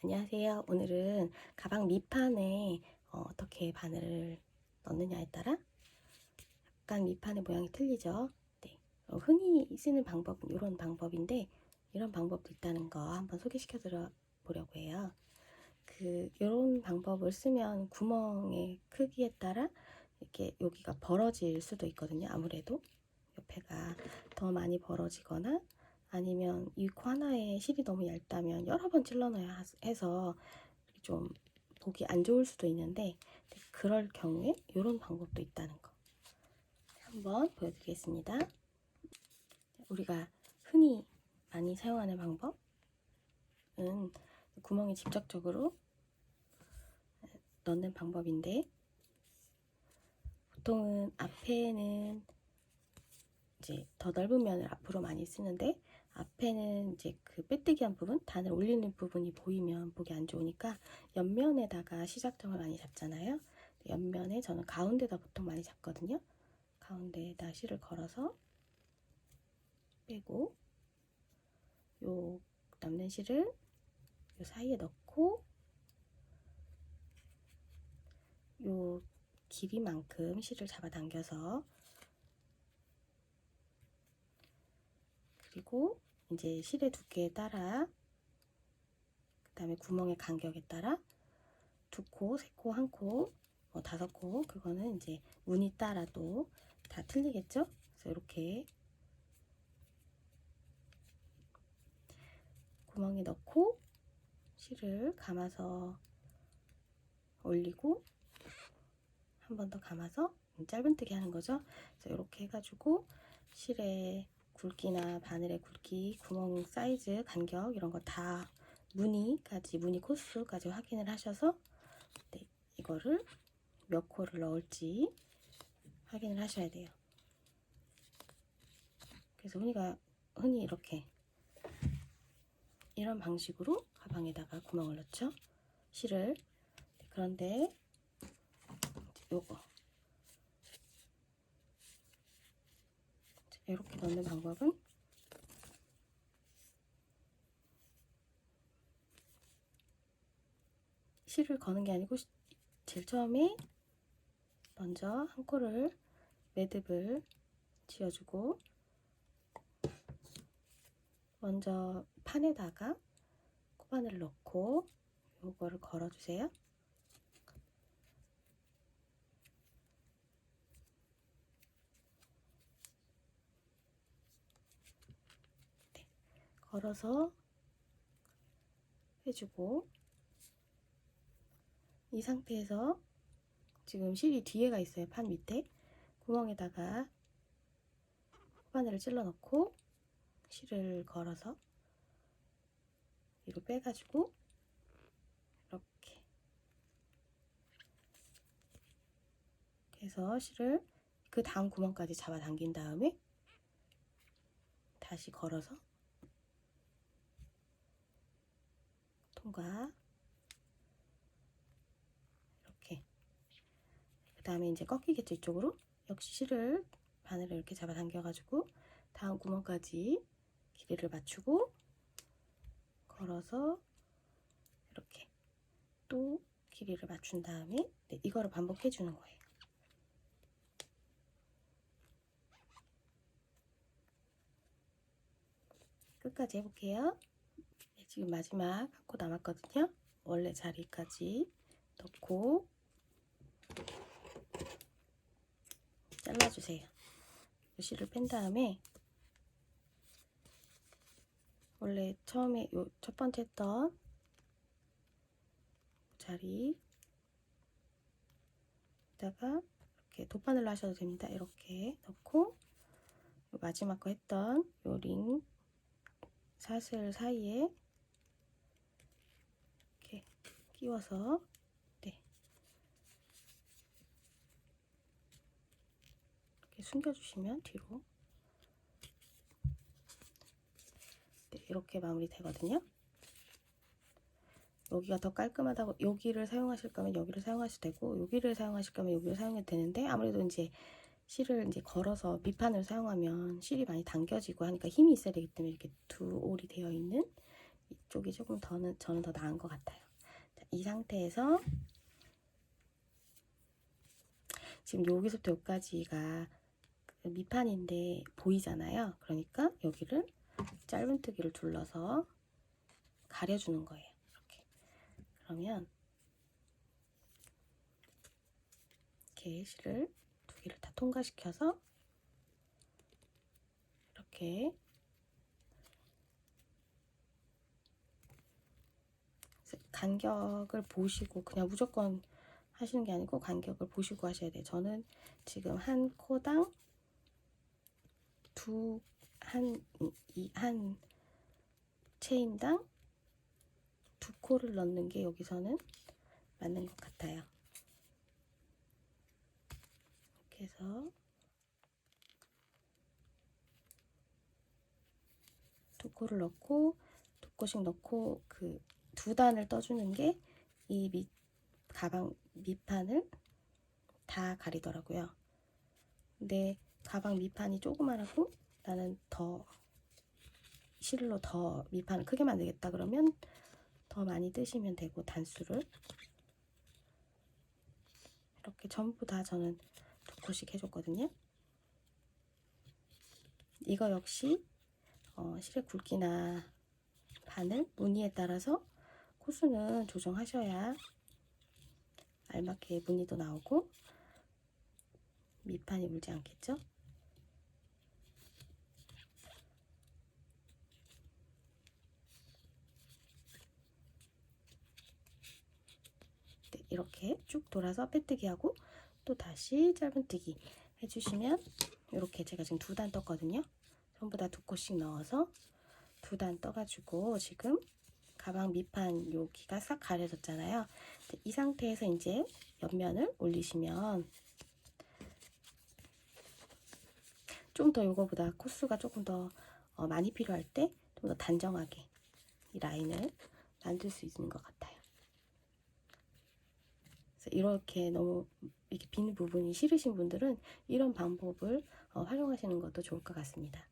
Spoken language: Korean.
안녕하세요. 오늘은 가방 밑판에 어, 떻게 바늘을 넣느냐에 따라 약간 밑판의 모양이 틀리죠. 네. 어, 흔히 쓰는 방법은 이런 방법인데 이런 방법도 있다는 거 한번 소개시켜 드려 보려고 해요. 그 이런 방법을 쓰면 구멍의 크기에 따라 이렇게 여기가 벌어질 수도 있거든요. 아무래도 옆에가 더 많이 벌어지거나 아니면 이코 하나에 실이 너무 얇다면 여러 번 찔러놔야 해서 좀 보기 안 좋을 수도 있는데 그럴 경우에 이런 방법도 있다는 거 한번 보여드리겠습니다. 우리가 흔히 많이 사용하는 방법은 구멍에 직접적으로 넣는 방법인데 보통은 앞에는 이제 더 넓은 면을 앞으로 많이 쓰는데 앞에는 이제 그 빼뜨기한 부분, 단을 올리는 부분이 보이면 보기 안 좋으니까 옆면에다가 시작점을 많이 잡잖아요. 옆면에 저는 가운데다 보통 많이 잡거든요. 가운데에다 실을 걸어서 빼고 요 남는 실을 요 사이에 넣고 요 길이만큼 실을 잡아당겨서 그리고 이제 실의 두께에 따라 그 다음에 구멍의 간격에 따라 두 코, 세 코, 한 코, 뭐 다섯 코 그거는 이제 무늬 따라도 다 틀리겠죠? 그래서 이렇게 구멍에 넣고 실을 감아서 올리고 한 번 더 감아서 짧은뜨기 하는 거죠. 그래서 이렇게 해가지고 실에 굵기나 바늘의 굵기, 구멍 사이즈, 간격 이런 거 다 무늬까지 무늬 코스까지 확인을 하셔서 네, 이거를 몇 코를 넣을지 확인을 하셔야 돼요. 그래서 흔히가 흔히 이렇게 이런 방식으로 가방에다가 구멍을 넣죠. 실을 네, 그런데 요거 이렇게 넣는 방법은 실을 거는 게 아니고 제일 처음에 먼저 한 코를 매듭을 지어주고 먼저 판에다가 코바늘을 넣고 요거를 걸어주세요. 걸어서 해주고 이 상태에서 지금 실이 뒤에가 있어요. 판 밑에 구멍에다가 바늘을 찔러 넣고 실을 걸어서 위로 빼가지고 이렇게 해서 실을 그 다음 구멍까지 잡아당긴 다음에 다시 걸어서 통과 이렇게. 그 다음에 이제 꺾이겠죠 이쪽으로? 역시 실을 바늘을 이렇게 잡아당겨 가지고 다음 구멍까지 길이를 맞추고 걸어서 이렇게 또 길이를 맞춘 다음에 네, 이거를 반복해 주는 거예요. 끝까지 해볼게요. 네, 지금 마지막 한 코 남았거든요. 원래 자리까지 넣고 잘라주세요. 실을 뺀 다음에 원래 처음에 요 첫 번째 했던 자리에다가 이렇게 돗바늘로 하셔도 됩니다. 이렇게 넣고 마지막 거 했던 요 링 사슬 사이에 끼워서 네 이렇게 숨겨주시면 뒤로 네, 이렇게 마무리 되거든요. 여기가 더 깔끔하다고 여기를 사용하실 거면 여기를 사용하셔도 되고 여기를 사용하실 거면 여기를 사용해도 되는데 아무래도 이제 실을 이제 걸어서 밑판을 사용하면 실이 많이 당겨지고 하니까 힘이 있어야 되기 때문에 이렇게 두 올이 되어 있는 이쪽이 조금 더는 저는 더 나은 것 같아요. 자, 이 상태에서 지금 여기서부터 여기까지가 그 밑판인데 보이잖아요. 그러니까 여기를 짧은뜨기를 둘러서 가려주는 거예요. 이렇게. 그러면 이렇게 실을 두 개를 다 통과시켜서 이렇게 간격을 보시고 그냥 무조건 하시는 게 아니고 간격을 보시고 하셔야 돼요. 저는 지금 한 코당 두, 한, 이, 한 체인당 두 코를 넣는 게 여기서는 맞는 것 같아요. 이렇게 해서 두 코를 넣고 두 코씩 넣고 그 두 단을 떠주는 게 이 밑 가방 밑판을 다 가리더라고요. 근데 가방 밑판이 조그만하고 나는 더 실로 더 밑판을 크게 만들겠다 그러면 더 많이 뜨시면 되고 단수를 이렇게 전부 다 저는 두 코씩 해줬거든요. 이거 역시 어, 실의 굵기나 바늘, 무늬에 따라서 코수는 조정하셔야 알맞게 무늬도 나오고 밑판이 물지 않겠죠? 네, 이렇게 쭉 돌아서 빼뜨기 하고 또 다시 짧은뜨기 해주시면 이렇게 제가 지금 두 단 떴거든요. 전부 다 두 코씩 넣어서 두 단 떠가지고 지금 가방 밑판 여기가 싹 가려졌잖아요. 네, 이 상태에서 이제 옆면을 올리시면 좀 더 이거보다 코스가 조금 더 어, 많이 필요할 때 좀 더 단정하게 이 라인을 만들 수 있는 것 같아요. 그래서 이렇게 너무 이렇게 빈 부분이 싫으신 분들은 이런 방법을 어, 활용하시는 것도 좋을 것 같습니다.